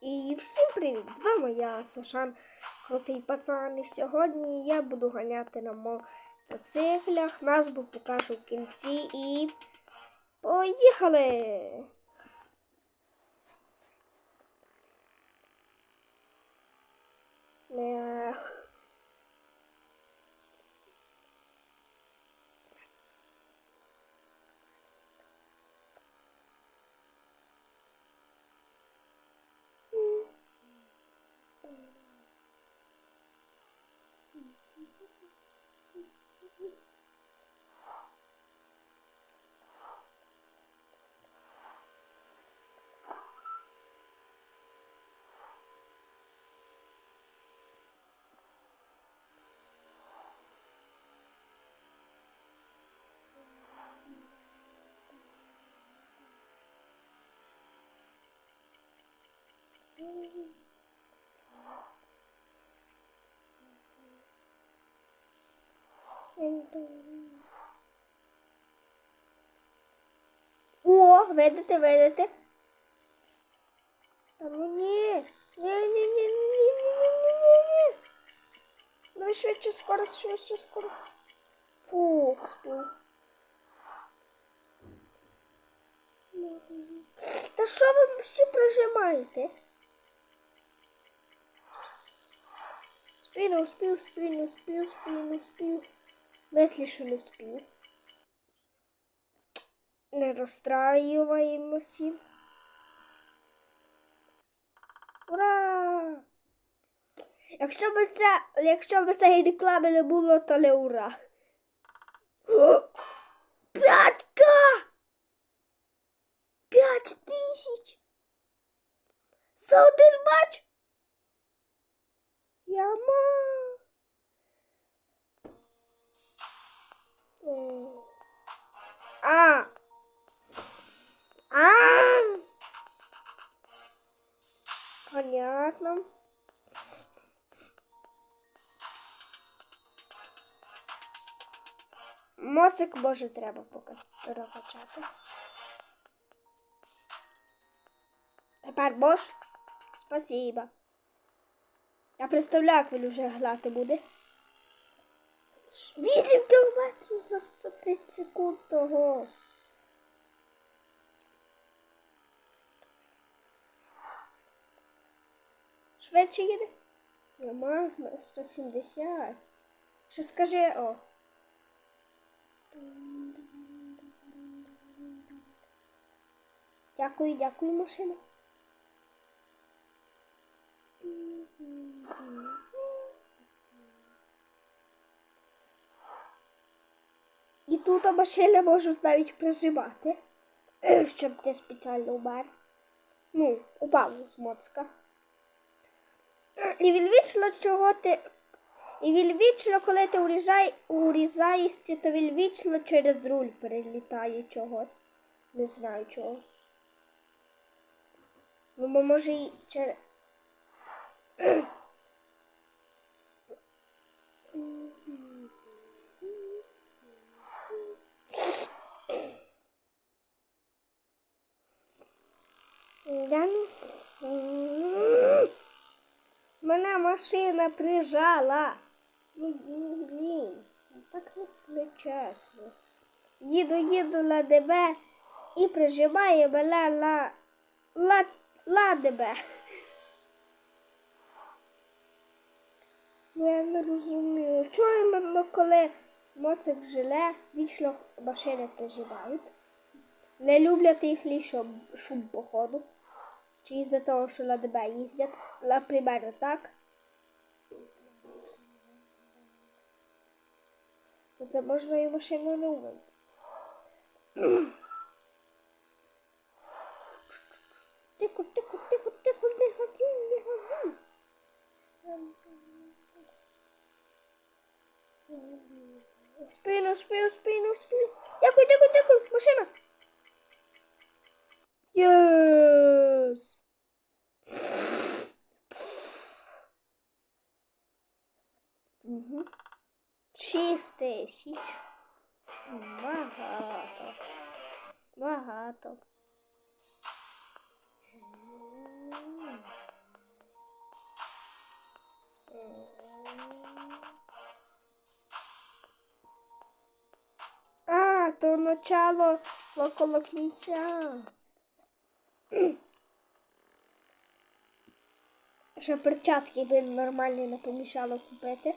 І всім привіт! З вами я, Сашан, крутий пацан. І сьогодні я буду ганяти на мотоциклях. Назву покажу в кінці і поїхали! Ех. О, видите, видите? Та ну ні. Ні-ні-ні-ні-ні-ні-ні-ні. Ну швидше скоро, швидше скоро. Фу, спів. Та що ви всі прижимаєте? Спину, спів, спину, спів, спину, спів. Мислі, що не спів. Не розстраюємося. Ура! Якщо б це, якщо б цієї реклами не було, то не ура. О! П'ятка! П'ять тисяч! За один матч! Моцик може треба поки перекачати. Тепер бош. Спасибо. Я представляю, як він вже грати буде. 8 кілометрів за 130 секунд того. Швидше їде? Нема, 170. Що скажи, о. Дякую, дякую, машина. І тут машини можуть навіть прижимати, щоб ти спеціально умер. Ну, упав з моцка. І він вічно чого ти. І він вічно, коли ти урізай, урізаєшся, то він вічно через руль перелітає чогось. Не знаю чого. Ну, бо може і через. Мене машина прижала. Ну, блін, так не, чесно. Їду, їду на ДБ і прижимає мене на ла ДБ. Ну, я не розумію. Чого іменно коли моцик жиле, вічно машини прижимають. Не люблять їх лише шум походу. Чи із-за того, що на ДБ їздять. Наприклад, так. No to można ją się monument. Tyku, tyku, tyku, tyku, nie chodzi, nie chodzi. Spinu, spinu, spinu, spinu. Dziękuję, dziękuję, dziękuję, maszyna. Yes. Mm-hmm. 6 тисяч. Багато. Багато. А, то начало около кінця. Ще перчатки би нормально не помішало купити.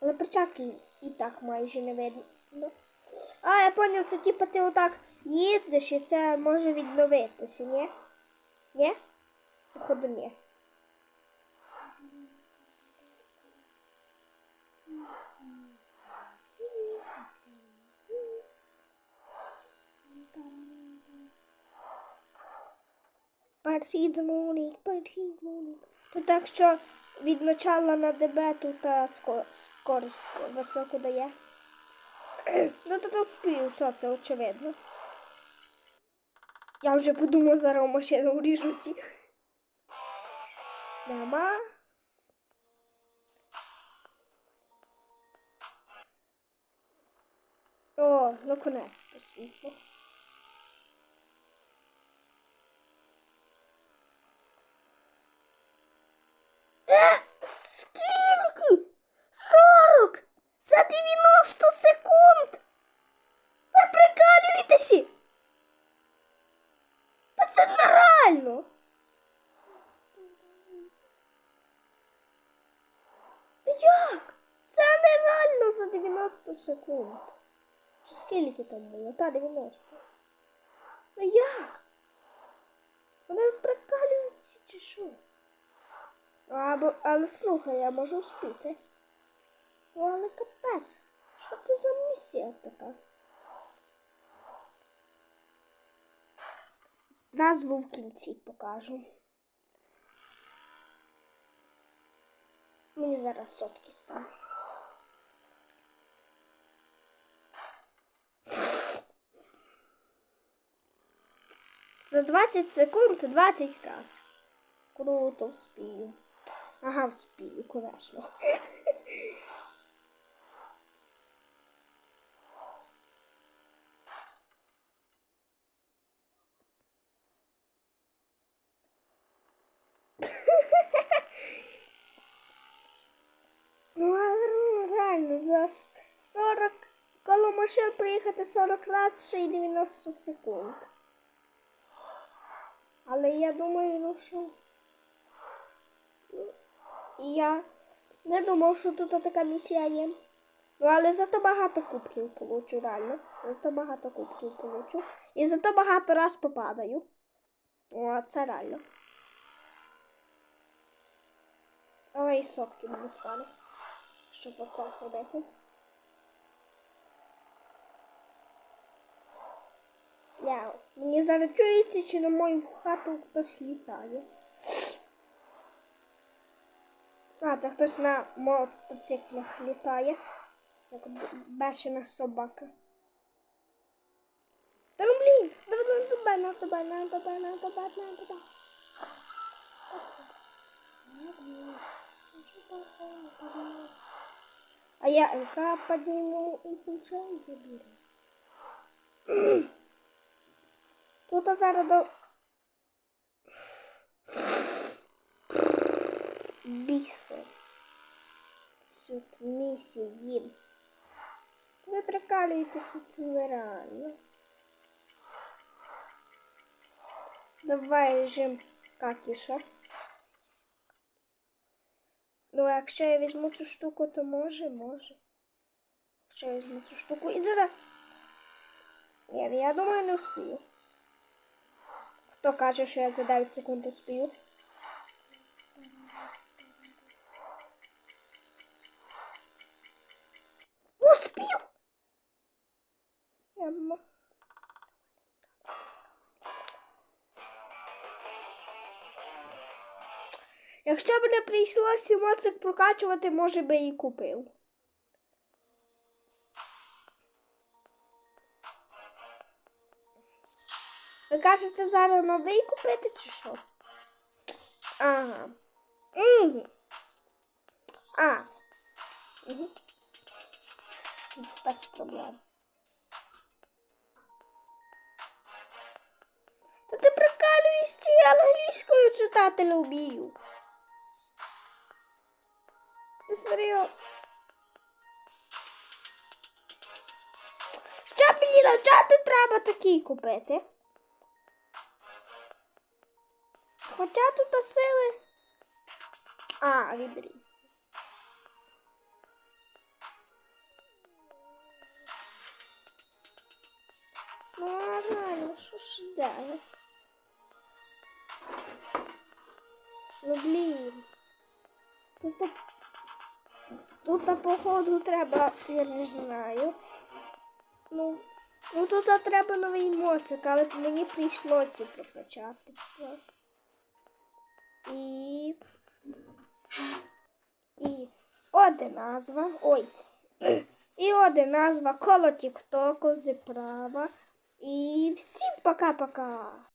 Але перчатки і так майже не видно. А, я поняв, це типу ти отак їздиш і це може відновитися, ні? Ні? Походу, ні. Перший дзвоник, перший дзвоник. То так що від начала на ДБ тут а, ско- скорість високу дає. Ну то тут впію, все, це очевидно. Я вже подумав, зараз в машину вріжуся. Нема. О, наконець-то світло. Е, скільки? 40! За 90 секунд! Ви прикалюєтеся? Та це нереально! Як? Це нереально за 90 секунд. Чи скільки там було? Та 90. Ну як? Вони прикалюються чи що? Або, але слухай, я можу спіти. Ну, але капець. Що це за місія така? Назву в кінці покажу. Мені зараз сотки стане. За 20 секунд 20 раз. Круто вспію. Ага, вспію, конечно. Ну, реально, за с- 40 коло машин приїхати 40 разів ще й 90 секунд. Але я думаю, ну що. Я не думав, що тут така місія є. Ну, але зато багато кубків получу, реально. Зато багато кубків получу. І зато багато раз попадаю. О, це реально. Але і сотки мені стане. Щоб оце зробити. Я, мені зараз чується, чи на мою хату хтось літає. А, це хтось на мотоциклах літає. Як бешена собака. Та ну блін, давай на тебе, на тебе, на тебе, на тебе, на тебе. А я ЛК подниму и печаль заберу. Тут зараз до... Біси. Тут місії. Ви прикалуєтеся, це нереально. Давай режим какіша. Ну, а якщо я візьму цю штуку, то може, може. Якщо я візьму цю штуку і зараз. Ні, я думаю, не успію. Хто каже, що я за 9 секунд успію? Успів! Я Якщо б не прийшлося моцик прокачувати, може би і купив. Ви кажете зараз новий купити чи що? Ага. Угу. А. Угу. Без проблем. Та ти прикалуєшся, я англійською читати не вмію. Ти серйозно? а чого тут треба такий купити? Хоча тут сили. А, відріз. Ну, реально, що ж делать? Ну, блін. Тут, тут походу, треба, я не знаю. Ну, ну тут треба новий моцик, але мені прийшлося прокачати. І. І оде назва. Ой. І оде назва коло Тіктоку зіправа. І всім пока-пока.